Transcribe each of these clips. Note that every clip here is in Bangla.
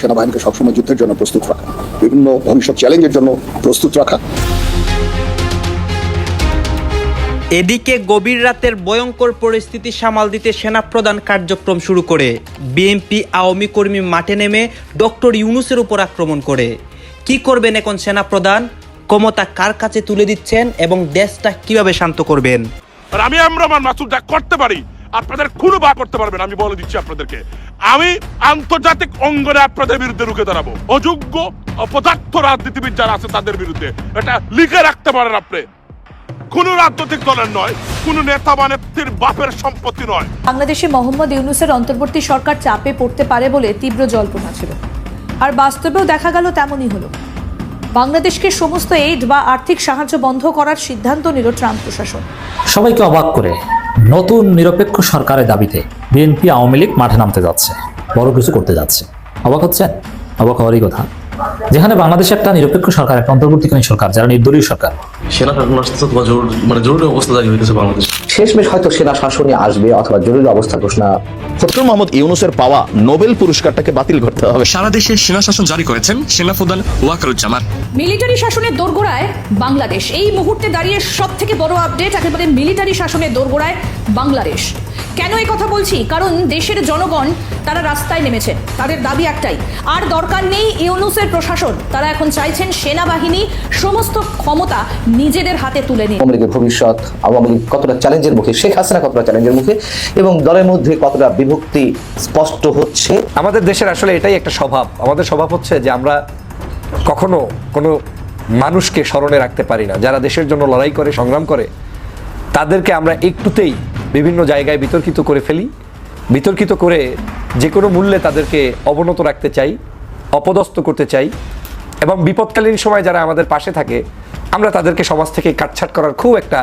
সেনাবাহিনীকে সবসময় যুদ্ধের জন্য প্রস্তুত রাখা। বিভিন্ন ভবিষ্যৎ চ্যালেঞ্জের জন্য প্রস্তুত রাখা। এদিকে গভীর রাতের ভয়ঙ্কর পরিস্থিতি সামাল দিতে সেনাপ্রধান কার্যক্রম শুরু করে। বিএনপি আওয়ামী কর্মী মাঠে নেমে ডক্টর ইউনুসের উপর আক্রমণ করে। কি করবেন এখন সেনা সেনাপ্রধান? ক্ষমতা কার কাছে তুলে দিচ্ছেন এবং দেশটা কীভাবে শান্ত করবেন? আর আমি আমরমান মাসুদ যা করতে পারি আপনাদের কোনো বা করতে পারবেন আমি বলে দিচ্ছি আপনাদেরকে। আমি আন্তর্জাতিক অঙ্গনে আপনাদের বিরুদ্ধে রুখে দাঁড়াবো। অযোগ্য অপদার্থ রাজনীতিবিদ যারা আছে তাদের বিরুদ্ধে। এটা লিখে রাখতে পারেন আপনি। কোন রাজনৈতিক দলের নয়, কোন নেতা বা নেত্রীর বাপের সম্পত্তি নয়। বাংলাদেশে মোহাম্মদ ইউনুসের অন্তর্বর্তী সরকার চাপে পড়তে পারে বলে তীব্র জল্পনা ছিল। আর বাস্তবেও দেখা গেল তেমনই হলো। বাংলাদেশকে সমস্ত এইড বা আর্থিক সাহায্য বন্ধ করার সিদ্ধান্ত নিল ট্রাম্প প্রশাসন। সবাইকে অবাক করে নতুন নিরপেক্ষ সরকারের দাবিতে বিএনপি আওয়ামী লীগ মাঠে নামতে যাচ্ছে, বড় কিছু করতে যাচ্ছে। অবাক হচ্ছেন? অবাক হওয়ারই কথা। যেখানে বাংলাদেশে একটা নিরপেক্ষ সরকার, একটা অন্তর্বর্তীকালীন সরকার, যারা নির্দলীয় সরকার সেনা শাসন আসতেছে অথবা জরুরি মানে জরুরি অবস্থা জারি হইতেছে বাংলাদেশ। শেষমেশ হয়তো সেনা শাসনই আসবে অথবা জরুরি অবস্থা ঘোষণা। ডক্টর মোহাম্মদ ইউনুসের পাওয়া নোবেল পুরস্কারটাকে বাতিল করতে হবে। সারা দেশে সেনা শাসন জারি করেছেন সেনাপ্রধান ওয়াকারুজ্জামান। মিলিটারি শাসনের দোরগোড়ায় বাংলাদেশ। এই মুহূর্তে দাঁড়িয়ে সব থেকে বড় আপডেট একেবারে মিলিটারি শাসনের দোরগোড়ায় বাংলাদেশ। কেন এই কথা বলছি? কারণ দেশের জনগণ তারা রাস্তায় নেমেছেন তাদের দাবি একটাই আর দরকার নেই ইউনুসের প্রশাসন। তারা এখন চাইছেন সেনাবাহিনী সমস্ত ক্ষমতা নিজেদের হাতে তুলে নিন। আওয়ামী লীগের ভবিষ্যৎ আওয়ামী লীগ কতটা চ্যালেঞ্জের মুখে শেখ হাসিনা কতটা চ্যালেঞ্জের মুখে এবং দলের মধ্যে কতটা বিভক্তি স্পষ্ট হচ্ছে? আমাদের দেশের আসলে এটাই একটা স্বভাব। আমাদের স্বভাব হচ্ছে যে আমরা কখনো কোনো মানুষকে স্মরণে রাখতে পারি না। যারা দেশের জন্য লড়াই করে সংগ্রাম করে তাদেরকে আমরা একটুতেই বিভিন্ন জায়গায় বিতর্কিত করে ফেলি। বিতর্কিত করে যে কোনো মূল্যে তাদেরকে অবনত রাখতে চাই অপদস্থ করতে চাই এবং বিপদকালীন সময় যারা আমাদের পাশে থাকে আমরা তাদেরকে সমাজ থেকে কাটছাট করার খুব একটা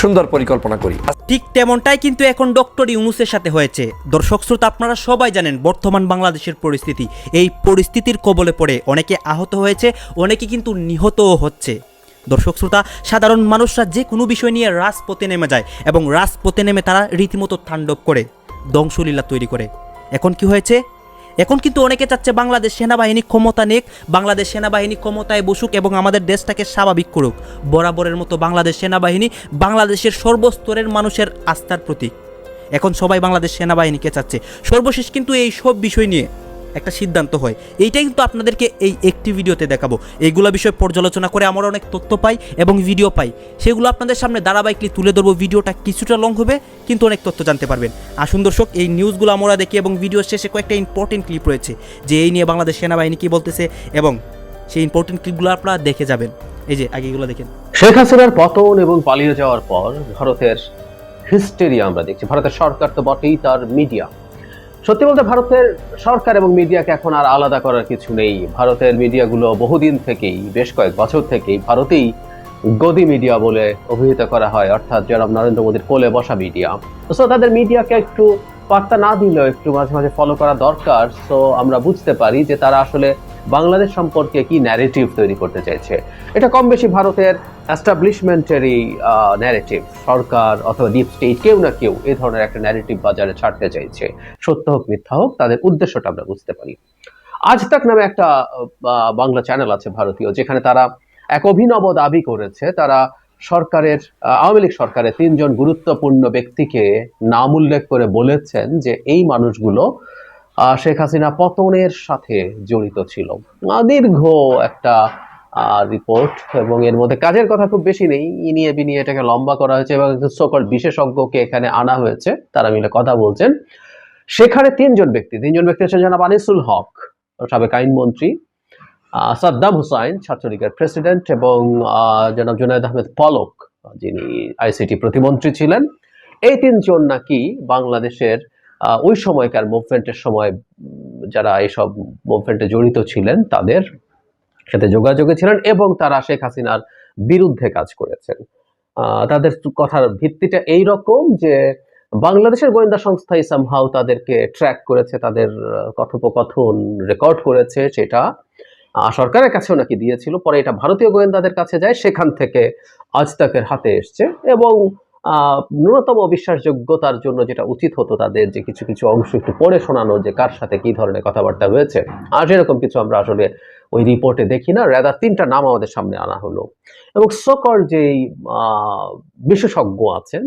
সুন্দর পরিকল্পনা করি। ঠিক তেমনটাই কিন্তু এখন ডক্টর ইউনুসের সাথে হয়েছে। দর্শক শ্রোতা, আপনারা সবাই জানেন বর্তমান বাংলাদেশের পরিস্থিতি। এই পরিস্থিতির কবলে পড়ে অনেকে আহত হয়েছে, অনেকে কিন্তু নিহতও হচ্ছে। দর্শক শ্রোতা, সাধারণ মানুষরা যে কোনো বিষয় নিয়ে রাজপথে নেমে যায় এবং রাজপথে নেমে তারা রীতিমতো তাণ্ডব করে, ধ্বংসলীলা তৈরি করে। এখন কি হয়েছে? এখন কিন্তু অনেকে চাচ্ছে বাংলাদেশ সেনাবাহিনী ক্ষমতা নেক, বাংলাদেশ সেনাবাহিনী ক্ষমতায় বসুক এবং আমাদের দেশটাকে স্বাভাবিক করুক। বরাবরের মতো বাংলাদেশ সেনাবাহিনী বাংলাদেশের সর্বস্তরের মানুষের আস্থার প্রতীক। এখন সবাই বাংলাদেশ সেনাবাহিনীকে চাচ্ছে। সর্বশেষ কিন্তু এই সব বিষয় নিয়ে একটা সিদ্ধান্ত হয়। এইটাই কিন্তু আপনাদেরকে এই একটি ভিডিওতে দেখাবো। এইগুলো বিষয় পর্যালোচনা করে আমরা অনেক তথ্য পাই এবং ভিডিও পাই। সেগুলো আপনাদের সামনে ধারাবাহিকলি তুলে ধরবো। ভিডিওটা কিছুটা লং হবে, কিন্তু অনেক তথ্য জানতে পারবেন। আসুন দর্শক, এই নিউজগুলো আমরা দেখি এবং ভিডিও শেষে কয়েকটা ইম্পর্টেন্ট ক্লিপ রয়েছে, যে এই নিয়ে বাংলাদেশ সেনাবাহিনী কী বলতেছে এবং সেই ইম্পর্টেন্ট ক্লিপগুলো আপনারা দেখে যাবেন। এই যে আগেগুলো দেখেন। শেখ হাসিনার পতন এবং পালিয়ে যাওয়ার পর ভারতের হিস্টেরিয়া আমরা দেখছি। ভারতের সরকার তো বটেই তার মিডিয়া সত্যি বলতে ভারতের সরকার এবং মিডিয়াকে এখন আর আলাদা করার কিছু নেই। ভারতের মিডিয়াগুলো বহুদিন থেকেই, বেশ কয়েক বছর থেকেই ভারতেই গদি মিডিয়া বলে অভিহিত করা হয়, অর্থাৎ জনাব নরেন্দ্র মোদীর কোলে বসা মিডিয়া। তাদের মিডিয়াকে একটু বার্তা না দিলেও একটু মাঝে মাঝে ফলো করা দরকার সো আমরা বুঝতে পারি যে তারা আসলে বাংলাদেশ সম্পর্কে কি ন্যারেটিভ তৈরি করতে চাইছে। এটা কম বেশি ভারতের অ্যাস্টাবলিশমেন্টারি ন্যারেটিভ সরকার অথবা ডিপ স্টেট কেউ না কেউ এ ধরনের একটা ন্যারেটিভ বাজারে ছাড়তে চাইছে। সত্য হোক, মিথ্যা হোক, তাদের উদ্দেশ্যটা আমরা বুঝতে পারি। আজ তাক নামে একটা বাংলা চ্যানেল আছে ভারতীয়, যেখানে তারা এক অভিনব দাবি করেছে। তারা সরকারের আওয়ামী লীগ সরকারের তিনজন গুরুত্বপূর্ণ ব্যক্তিকে নাম উল্লেখ করে বলেছেন যে এই মানুষগুলো শেখ হাসিনা পতনের সাথে জড়িত ছিল। দীর্ঘ একটা রিপোর্ট এবং এর মধ্যে কাজের কথা খুব বেশি নেই। ইনিয়ে বিনিয়ে এটাকে লম্বা করা হয়েছে এবং সকল বিশেষজ্ঞকে এখানে আনা হয়েছে। তারা মিলে কথা বলছেন। সেখানে তিনজন ব্যক্তি তিনজন ব্যক্তি হচ্ছেন জনাব আনিসুল হক, সাবেক আইনমন্ত্রী সাদ্দাম হুসাইন ছাত্রলীগের প্রেসিডেন্ট এবং জনাব জুনায়দ আহমেদ পলক, যিনি আইসিটি প্রতিমন্ত্রী ছিলেন। এই তিনজন নাকি বাংলাদেশের ওই সময়কার মুভমেন্টের সময় যারা এইসব মুভমেন্টে জড়িত ছিলেন, তাদের সাথে যোগাযোগে ছিলেন এবং তারা শেখ হাসিনার বিরুদ্ধে কাজ করেছেন। তাদের কথার ভিত্তিটা এই রকম যে, বাংলাদেশের গোয়েন্দা সংস্থা ইসামহাউ তাদেরকে ট্র্যাক করেছে, তাদের কথোপকথন রেকর্ড করেছে, সেটা সরকারের কাছেও নাকি দিয়েছিল। পরে এটা ভারতীয় গোয়েন্দাদের কাছে যায়, সেখান থেকে আজ তাকের হাতে এসছে এবং ন্যূনতম বিশ্বাসযোগ্যতার জন্য যেটা উচিত হতো তাদের যে কিছু কিছু অংশ একটু পড়ে শোনানো যে কার সাথে কি ধরনের কথাবার্তা হয়েছে। আর সেরকম কিছু আমরা আসলে ওই রিপোর্টে দেখি না। রেদার তিনটা নাম আমাদের সামনে আনা হলো। এবং সকল যেই বিশেষজ্ঞ আছেন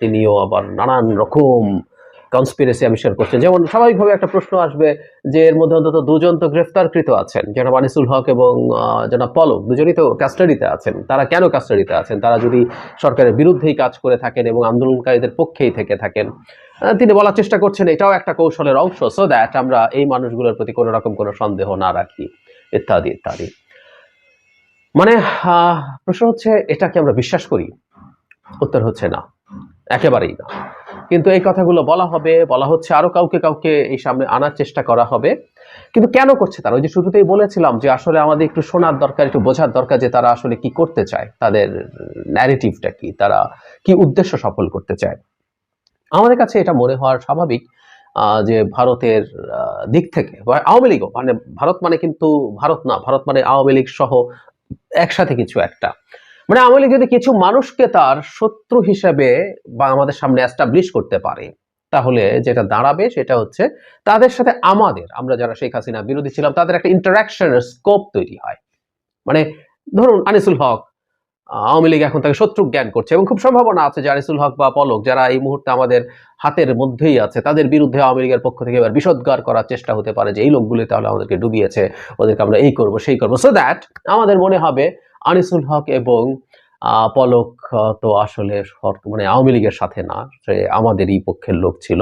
তিনিও আবার নানান রকম কনস্পিরেসি আবিষ্কার করছেন যেমন স্বাভাবিকভাবে একটা প্রশ্ন আসবে যে এর মধ্যে অন্তত দুজন তো গ্রেফতারকৃত আছেন, জনাব আনিসুল হক এবং জনাব পলক, দুজনই তো কাস্টাডিতে আছেন। তারা কেন কাস্টাডিতে আছেন? তারা যদি সরকারের বিরুদ্ধেই কাজ করে থাকেন এবং আন্দোলনকারীদের পক্ষেই থেকে থাকেন তিনি বলার চেষ্টা করছেন এটাও একটা কৌশলের অংশ সো দ্যাট আমরা এই মানুষগুলোর প্রতি কোনো রকম কোনো সন্দেহ না রাখি, ইত্যাদি ইত্যাদি। মানে প্রশ্ন হচ্ছে এটা কি আমরা বিশ্বাস করি? উত্তর হচ্ছে না। একেবারেই না। কিন্তু এই কথাগুলো বলা হবে, বলা হচ্ছে আরও কাউকে কাউকে এই সামনে আনার চেষ্টা করা হবে। কিন্তু কেন করছে তারা? ওই যে শুরুতেই বলেছিলাম যে আসলে আমাদের একটু শোনার দরকার, একটু বোঝার দরকার যে তারা আসলে কি করতে চায়, তাদের ন্যারেটিভটা কি, তারা কি উদ্দেশ্য সফল করতে চায়। আমাদের কাছে এটা মনে হওয়ার স্বাভাবিক যে ভারতের দিক থেকে আওয়ামী লীগও মানে ভারত মানে কিন্তু ভারত না, ভারত মানে আওয়ামী লীগ সহ একসাথে কিছু একটা। মানে আওয়ামী যদি কিছু মানুষকে তার শত্রু হিসেবে বা আমাদের সামনে অ্যাস্টাবলিশ করতে পারে, তাহলে যেটা দাঁড়াবে সেটা হচ্ছে তাদের সাথে আমাদের, আমরা যারা শেখ হাসিনা বিরোধী ছিলাম, তাদের একটা ইন্টারাকশনের স্কোপ তৈরি হয়। মানে ধরুন আনিসুল হক আওয়ামী লীগ এখন তাকে শত্রু জ্ঞান করছে এবং খুব সম্ভাবনা আছে যে আনিসুল হক বা পলক যারা এই মুহূর্তে আমাদের হাতের মধ্যেই আছে, তাদের বিরুদ্ধে আওয়ামী লীগের পক্ষ থেকে এবার বিষোদ্গার করার চেষ্টা হতে পারে যে এই লোকগুলি তাহলে আমাদেরকে ডুবিয়েছে, ওদেরকে আমরা এই করব, সেই করব। সো দ্যাট আমাদের মনে হবে আনিসুল হক এবং পলক তো আসলে মানে আওয়ামী লীগের সাথে না, সে আমাদেরই পক্ষের লোক ছিল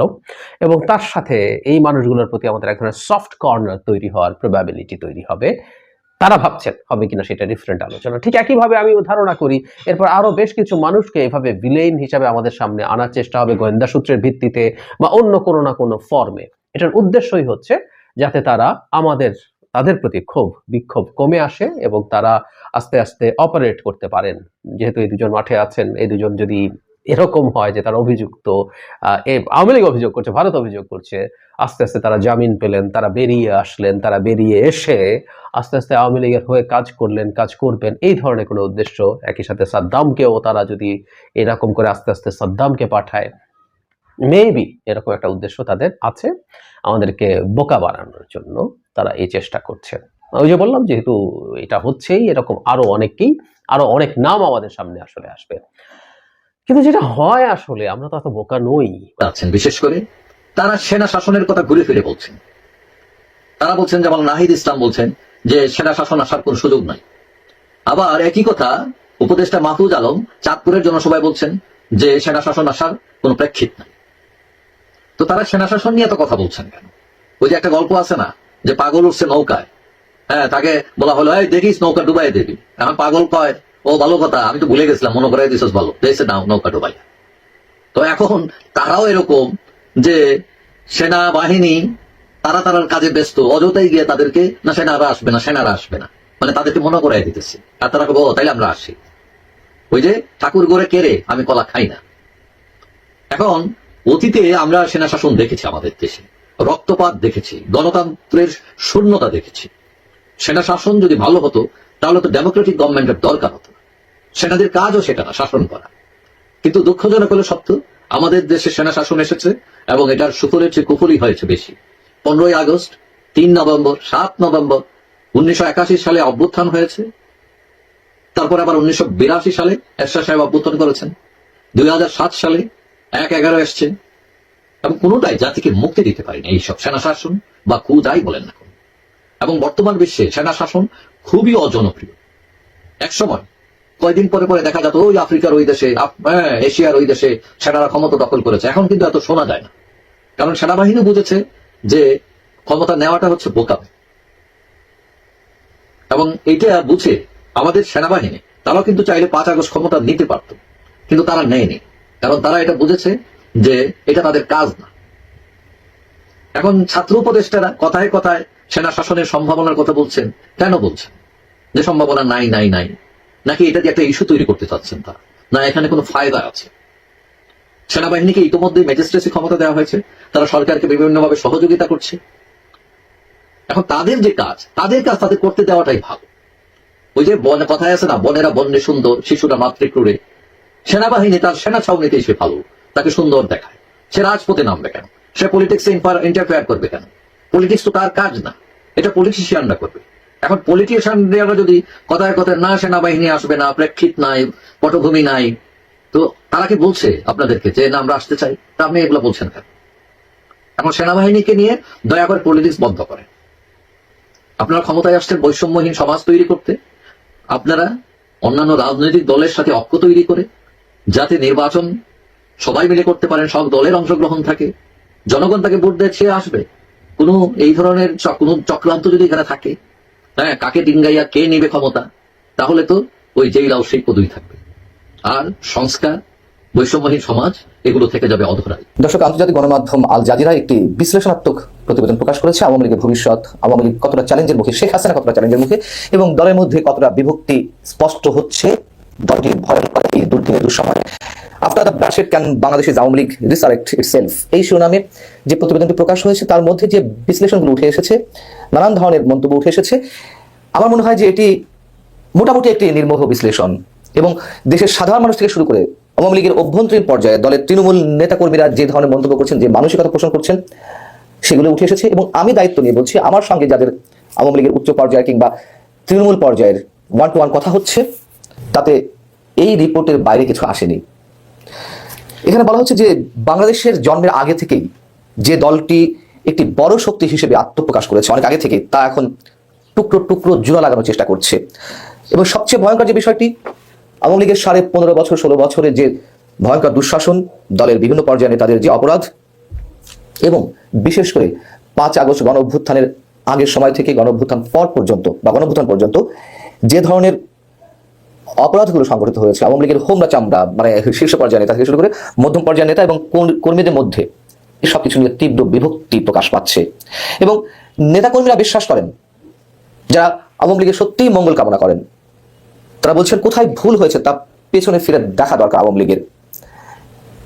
এবং তার সাথে এই মানুষগুলোর প্রতি আমাদের এক ধরনের সফট কর্নার তৈরি হওয়ার প্রবাবিলিটি তৈরি হবে। তারা ভাবছেন হবে কিনা সেটা ডিফারেন্ট আলোচনা। ঠিক একইভাবে আমি ধারণা করি, এরপর আরও বেশ কিছু মানুষকে এভাবে ভিলেন হিসাবে আমাদের সামনে আনার চেষ্টা হবে গোয়েন্দা সূত্রের ভিত্তিতে বা অন্য কোনো না কোনো ফর্মে এটার উদ্দেশ্যই হচ্ছে যাতে তারা আমাদের, তাদের প্রতি ক্ষোভ, বিক্ষোভ কমে আসে এবং তারা আস্তে আস্তে অপারেট করতে পারেন। যেহেতু এই দুজন মাঠে আছেন, এই দুজন যদি এরকম হয় যে তারা অভিযুক্ত আওয়ামী লীগ অভিযোগ করছে, ভারত অভিযোগ করছে, আস্তে আস্তে তারা জামিন পেলেন, তারা বেরিয়ে আসলেন, তারা বেরিয়ে এসে আস্তে আস্তে আওয়ামী লীগের হয়ে কাজ করলেন, কাজ করবেন। এই ধরনের কোনো উদ্দেশ্য একই সাথে সাদ্দামকেও তারা যদি এরকম করে আস্তে আস্তে সাদ্দামকে পাঠায় মেবি এরকম একটা উদ্দেশ্য তাদের আছে। আমাদেরকে বোকা বানানোর জন্য তারা এই চেষ্টা করছেন ওই যে বললাম, যেহেতু এটা হচ্ছেই, এরকম আরও অনেককেই, আরও অনেক নাম আমাদের সামনে আসলে আসবে। কিন্তু যেটা হয় আসলে, আমরা তো এত বোকা নই। আছেন, বিশেষ করে তারা সেনা শাসনের কথা ঘুরে ফিরে বলছেন। তারা বলছেন যেমন নাহিদ ইসলাম বলছেন যে সেনা শাসন আসার কোন সুযোগ নাই। আবার একই কথা উপদেষ্টা মাহফুজ আলম চাঁদপুরের জনসভায় বলছেন যে সেনা শাসন আসার কোনো প্রেক্ষিত নাই। তো তারা সেনা শাসন নিয়ে তো কথা বলছেন কেন? ওই যে একটা গল্প আছে না, যে পাগল উঠছে নৌকায়। হ্যাঁ তাকে বলা হলো দেখিস নৌকা ডুবাই দেবি। এখন পাগল কয়? ও, ভালো কথা, আমি তো ভুলে গেছিলাম, মনে করাই দিছিস ভালো। দেখছে না নৌকা ডুবাই তো এখন তারাও এরকম যে সেনাবাহিনী তারা তারার কাজে ব্যস্ত, অযথাই গিয়ে তাদেরকে, না সেনারা আসবে, না সেনারা আসবে না। মানে তাদেরকে মনে করাই দিতেছে। আর তারা বলব তাইলে আমরা আসি। ওই যে, ঠাকুর গড়ে কেড়ে আমি কলা খাই না। এখন অতীতে আমরা সেনা শাসন দেখেছি আমাদের দেশে, রক্তপাত দেখেছি, গণতন্ত্রের শূন্যতা দেখেছি। সেনা শাসন যদি ভালো হতো, তাহলে তো ডেমোক্রেটিক গভর্নমেন্টের দরকার হতো। সেনাদের কাজও সেটা না, শাসন করা। কিন্তু দুঃখজনক হলো সত্য, আমাদের দেশে সেনা শাসন এসেছে এবং এটার সুফলের চেয়ে কুফলই হয়েছে বেশি। পনেরোই আগস্ট, তিন নভেম্বর, সাত নভেম্বর উনিশশো একাশি সালে অভ্যুত্থান হয়েছে। তারপর আবার উনিশশো বিরাশি সালে এরশাদ সাহেব অভ্যুত্থান করেছেন। দুই হাজার সাত সালে এক এগারো এসছে। এবং কোনোটাই জাতিকে মুক্তি দিতে পারেনি এইসব সেনা শাসন বা কু যাই বলেন না এবং বর্তমান বিশ্বে সেনা শাসন খুবই অজনপ্রিয়। এক সময় কয়দিন পরে পরে দেখা যেত ওই আফ্রিকার ওই দেশে হ্যাঁ, এশিয়ার ওই দেশে সেনারা ক্ষমতা দখল করেছে। এখন কিন্তু এত শোনা যায় না। কারণ সেনাবাহিনী বুঝেছে যে ক্ষমতা নেওয়াটা হচ্ছে বোকামি। এবং এইটা বুঝে আমাদের সেনাবাহিনী তারাও কিন্তু চাইলে পাঁচ আগস্ট ক্ষমতা নিতে পারত। কিন্তু তারা নেয়নি। কারণ তারা এটা বুঝেছে যে এটা তাদের কাজ না। এখন ছাত্র উপদেষ্টারা কথায় কথায় সেনা শাসনের সম্ভাবনার কথা বলছেন। কেন বলছেন? যে সম্ভাবনা নাই নাই নাই। নাকি এটা একটা ইস্যু তৈরি করতে চাচ্ছেন তারা? না, এখানে কোনো ফায়দা আছে? সেনাবাহিনীকে ইতিমধ্যে ম্যাজিস্ট্রেসি ক্ষমতা দেওয়া হয়েছে। তারা সরকারকে বিভিন্নভাবে সহযোগিতা করছে। এখন তাদের যে কাজ, তাদের কাজ তাদের করতে দেওয়াটাই ভালো। ওই যে বনে, কথায় আছে না, বনেরা বন্যে সুন্দর, শিশুরা মাতৃক্রুড়ে। সেনাবাহিনী তার সেনা ছাউনিতে সে ভালো, তাকে সুন্দর দেখায়। সে রাজপথে নামবে কেন? সে পলিটিক্সে ইন্টারফেয়ার করবে কেন? পলিটিক্স তো তার কাজ না। এটা পলিটিশিয়ানরা করবে। এখন পলিটিশিয়ানরা যদি কথায় কথায় না সেনাবাহিনী আসবে না, প্রেক্ষিত নাই, পটভূমি নাই, তো তারা কি বলছে আপনাদেরকে যে না, আমরা আসতে চাই? তা আপনি এগুলো বলছেন কেন? এখন সেনাবাহিনীকে নিয়ে দয়া করে পলিটিক্স বন্ধ করেন। আপনারা ক্ষমতায় আসছেন বৈষম্যহীন সমাজ তৈরি করতে। আপনারা অন্যান্য রাজনৈতিক দলের সাথে অক্ষ তৈরি করে, যাতে নির্বাচন সবাই মিলে করতে পারেন, সব দলের অংশগ্রহণ থাকে। জনগণ তাকে ভোট দেয় সে আসবে। কোনো এই ধরনের কোনো চক্রান্ত যদি এখানে থাকে হ্যাঁ কাকে ডিঙ্গাইয়া কে নেবে ক্ষমতা? তাহলে তো ওই যেই রাও সেই পদই থাকবে। আর সংস্কার, বৈষম্যহীন সমাজ, এগুলো থেকে যাবে অধরাই দর্শক, আন্তর্জাতিক গণমাধ্যম আল জাজিরা একটি বিশ্লেষণাত্মক প্রতিবেদন প্রকাশ করেছে। আওয়ামী লীগের ভবিষ্যৎ, আওয়ামী লীগ কতটা চ্যালেঞ্জের মুখে, শেখ হাসিনা কতটা চ্যালেঞ্জের মুখে, এবং দলের মধ্যে কতটা বিভক্তি স্পষ্ট হচ্ছে দলটির ভয়ঙ্কর এই দুর্দিনে দুঃসময়। After the bloodshed can Awami League resurrect এই শিরোনামে যে প্রতিবেদনটি প্রকাশ হয়েছে, তার মধ্যে যে বিশ্লেষণগুলো উঠে এসেছে নানান ধরনের মন্তব্য উঠে এসেছে। আমার মনে হয় যে এটি মোটামুটি একটি নির্মোহ বিশ্লেষণ এবং দেশের সাধারণ মানুষ থেকে শুরু করে আওয়ামী লীগের অভ্যন্তরীণ পর্যায়ে দলের তৃণমূল নেতাকর্মীরা যে ধরনের মন্তব্য করছেন, যে মানসিকতা পোষণ করছেন, সেগুলো উঠে এসেছে এবং আমি দায়িত্ব নিয়ে বলছি, আমার সঙ্গে যাদের আওয়ামী লীগের উচ্চ পর্যায়ে কিংবা তৃণমূল পর্যায়ের ওয়ান টু ওয়ান কথা হচ্ছে, তাতে এই রিপোর্টের বাইরে কিছু আসেনি। এখানে বলা হচ্ছে যে বাংলাদেশের জন্মের আগে থেকেই যে দলটি একটি বড় শক্তি হিসেবে আত্মপ্রকাশ করেছে। অনেক আগে থেকে তা এখন টুকরো টুকরো জোড়া লাগানোর চেষ্টা করছে। এবং সবচেয়ে ভয়ঙ্কর যে বিষয়টি, আওয়ামী লীগের সাড়ে পনেরো বছর, ষোলো বছরে যে ভয়ঙ্কর দুঃশাসন, দলের বিভিন্ন পর্যায়ে তাদের যে অপরাধ এবং বিশেষ করে পাঁচ আগস্ট গণ অভ্যুত্থানের আগের সময় থেকে গণ অভ্যুত্থান পর পর্যন্ত বা গণ অভ্যুত্থান পর্যন্ত যে ধরনের অপরাধগুলো সংঘটিত হয়েছে, আওয়ামী লীগের হোমরা চামড়া মানে শীর্ষ পর্যায়ে নেতা থেকে শুরু করে মধ্যম পর্যায়ের নেতা এবং কর্মীদের মধ্যে এই সব কিছু নিয়ে তীব্র বিভক্তি প্রকাশ পাচ্ছে। এবং নেতাকর্মীরা বিশ্বাস করেন, যারা আওয়ামী লীগের সত্যিই মঙ্গল কামনা করেন। তারা বলছেন, কোথায় ভুল হয়েছে তা পেছনে ফিরে দেখা দরকার আওয়ামী লীগের।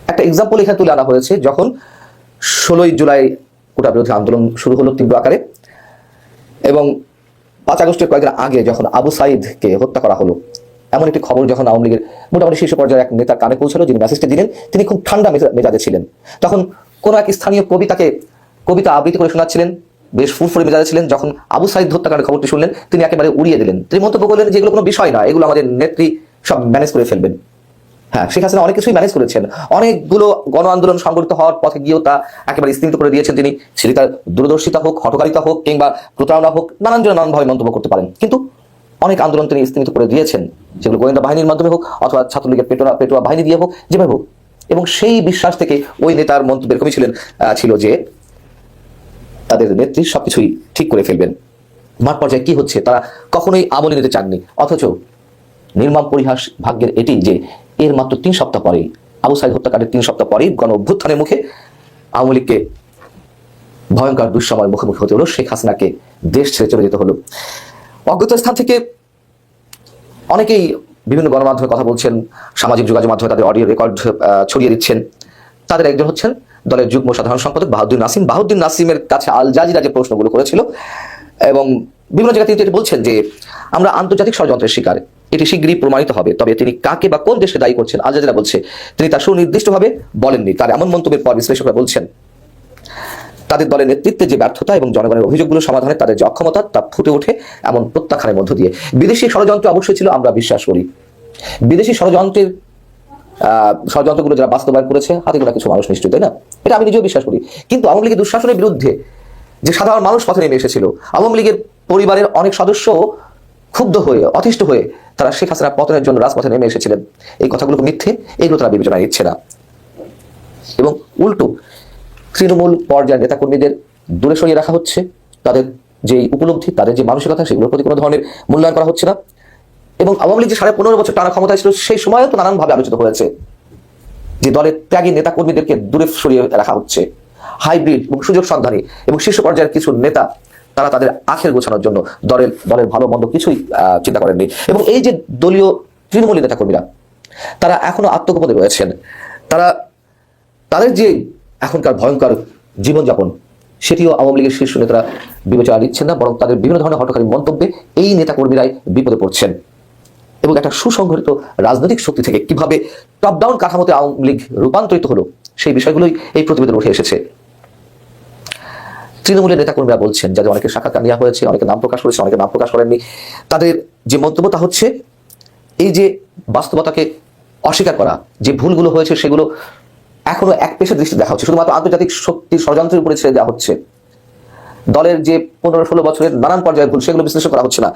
একটা এক্সাম্পল এখানে তুলে আনা হয়েছে, যখন ষোলোই জুলাই কোটা বিরোধী আন্দোলন শুরু হলো তীব্র আকারে, এবং পাঁচ আগস্টের কয়েকদিন আগে যখন আবু সাইদকে হত্যা করা হলো, এমন একটি খবর যখন আওয়ামী লীগের মোটামুটি শীর্ষ পর্যায়ে এক নেতার কানে পৌঁছালো, যিনি মেসেজটা দিলেন, তিনি খুব ঠান্ডা মেজা- মেজাজে ছিলেন। তখন কোন এক স্থানীয় কবি তাকে কবিতা আবৃত্তি করে শোনাচ্ছিলেন, বেশ ফুরফুরে মেজাজে ছিলেন, যখন আবু সাইদ হত্যাকাণ্ডের খবরটি শুনলেন, তিনি একেবারে উড়িয়ে দিলেন। তিনি মন্তব্য করলেন যে এগুলো কোনো বিষয় না, এগুলো আমাদের নেত্রী সব ম্যানেজ করে ফেলবেন। হ্যাঁ শেখ হাসিনা অনেক কিছুই ম্যানেজ করেছেন। অনেকগুলো গণ আন্দোলন সংগঠিত হওয়ার পথে গিয়েও তা একেবারে স্থিমিত করে দিয়েছেন তিনি। সেটি তার দূরদর্শিতা হোক হটকারিতা হোক, কিংবা প্রতারণা হোক, নানান জন নানানভাবে মন্তব্য করতে পারেন। কিন্তু অনেক আন্দোলন তিনি স্থিমিত করে দিয়েছেন। সেগুলো গোয়েন্দা বাহিনীর মাধ্যমে হোক, অথবা ছাত্রলীগের পেটোয়া পেটোয়া বাহিনী দিয়ে হোক, যেভাবে হোক। এবং সেই বিশ্বাস থেকে ওই নেতার মন্তব্য এরকমই ছিলেন ছিল যে তাদের নেত্রী সবকিছুই ঠিক করে ফেলবেন। মাঠ পর্যায়ে কি হচ্ছে? তারা কখনোই আমলে নিতে চাননি। অথচ নির্মম পরিহাস ভাগ্যের এটি যে এর মাত্র তিন সপ্তাহ পরেই আবু সাইদ হত্যাকাণ্ডের তিন সপ্তাহ পরেই গণ অভ্যুত্থানের মুখে আওয়ামী লীগকে ভয়ঙ্কর দুঃসময়ের মুখোমুখি হতে হলো। শেখ হাসিনাকে দেশ ছেড়ে চলে যেতে হলো। অজ্ঞত স্থান থেকে অনেকেই বিভিন্ন গণমাধ্যমে কথা বলছেন, সামাজিক যোগাযোগ মাধ্যমে তাদের অডিও রেকর্ড ছড়িয়ে দিচ্ছেন। তাদের একজন হচ্ছেন দলের যুগ্ম সাধারণ সম্পাদক বাহাউদ্দিন নাসিম। বাহাউদ্দিন নাসিমের কাছে আল জাজিরা যে প্রশ্নগুলো করেছিল, এবং বিভিন্ন জায়গায় তিনি বলছেন যে, আমরা আন্তর্জাতিক ষড়যন্ত্রের শিকার। এটি শীঘ্রই প্রমাণিত হবে। তবে তিনি কাকে বা কোন দেশকে দায়ী করছেন? আল জাজিরা বলছে, তিনি তা সুনির্দিষ্টভাবে বলেননি। তার এমন মন্তব্যের পর বিশ্লেষকরা বলছেন তাদের দলের নেতৃত্বে যে ব্যর্থতা এবং জনগণের অভিযোগগুলো সমাধানে তাদের যে অক্ষমতা, তা ফুটে ওঠে এমন প্রত্যাখ্যানের মধ্য দিয়ে। বিদেশি ষড়যন্ত্র অবশ্যই ছিল, আমরা বিশ্বাস করি। বিদেশি ষড়যন্ত্রের ষড়যন্ত্রগুলো যারা বাস্তবায়ন করেছে, হাতে গোনা কিছু মানুষ নিশ্চয়ই, তাই না? এটা আমি নিজেও বিশ্বাস করি। কিন্তু আওয়ামী লীগের দুঃশাসনের বিরুদ্ধে যে সাধারণ মানুষ পথে নেমে এসেছিল, আওয়ামী লীগের পরিবারের অনেক সদস্য ক্ষুব্ধ হয়ে, অতিষ্ঠ হয়ে তারা শেখ হাসিনা পতনের জন্য রাজপথে নেমে এসেছিলেন। এই কথাগুলো মিথ্যে, এগুলো তারা বিবেচনা নিচ্ছে না। এবং উল্টো তৃণমূল পর্যায়ের নেতাকর্মীদের দূরে সরিয়ে রাখা হচ্ছে। তাদের যে উপলব্ধি, তাদের যে মানসিকতা, সেগুলোর প্রতি কোনো ধরনের মূল্যায়ন করা হচ্ছে না। এবং আওয়ামী লীগ যে সাড়ে পনেরো বছর টানা ক্ষমতায় ছিল, সেই সময়ও তো নানানভাবে আলোচিত হয়েছে যে দলের ত্যাগী নেতাকর্মীদেরকে দূরে সরিয়ে রাখা হচ্ছে। হাইব্রিড এবং সুযোগ সন্ধানী এবং শীর্ষ পর্যায়ের কিছু নেতা, তারা তাদের আখের গোছানোর জন্য দলের দলের ভালো মন্দ কিছুই চিন্তা করেননি। এবং এই যে দলীয় তৃণমূলী নেতাকর্মীরা, তারা এখনও আত্মগোপনে রয়েছেন। তারা, তাদের যে এখনকার ভয়ঙ্কর জীবনযাপন, সেটিও আওয়ামী লীগের শীর্ষ নেতারা বিবেচনা নিচ্ছেন না, বরং তাদের বিভিন্ন ধরনের হটকারী মন্তব্যে এই নেতাকর্মীরাই বিপদে পড়ছেন। এবং একটা সুসংগঠিত রাজনৈতিক শক্তি থেকে কীভাবে টপ ডাউন কাঠামোতে আওয়ামী লীগ রূপান্তরিত হলো, সেই বিষয়গুলোই এই প্রতিবেদনে উঠে এসেছে। তৃণমূলের নেতাকর্মীরা বলছেন, যাদের অনেকে সাক্ষাৎকার নেওয়া হয়েছে, অনেকে নাম প্রকাশ করেছে, অনেকে নাম প্রকাশ করেননি, তাদের যে মন্তব্য তা হচ্ছে, এই যে বাস্তবতাকে অস্বীকার করা, যে ভুলগুলো হয়েছে সেগুলো এখনও এক পেশে দৃষ্টি দেখা হচ্ছে। শুধুমাত্র আন্তর্জাতিক শক্তির ষড়যন্ত্রের উপরে ছেড়ে দেওয়া হচ্ছে। দলের যে পনেরো ষোলো বছরের নানান পর্যায়ে ভুল, সেগুলো বিশ্লেষণ করা হচ্ছে না।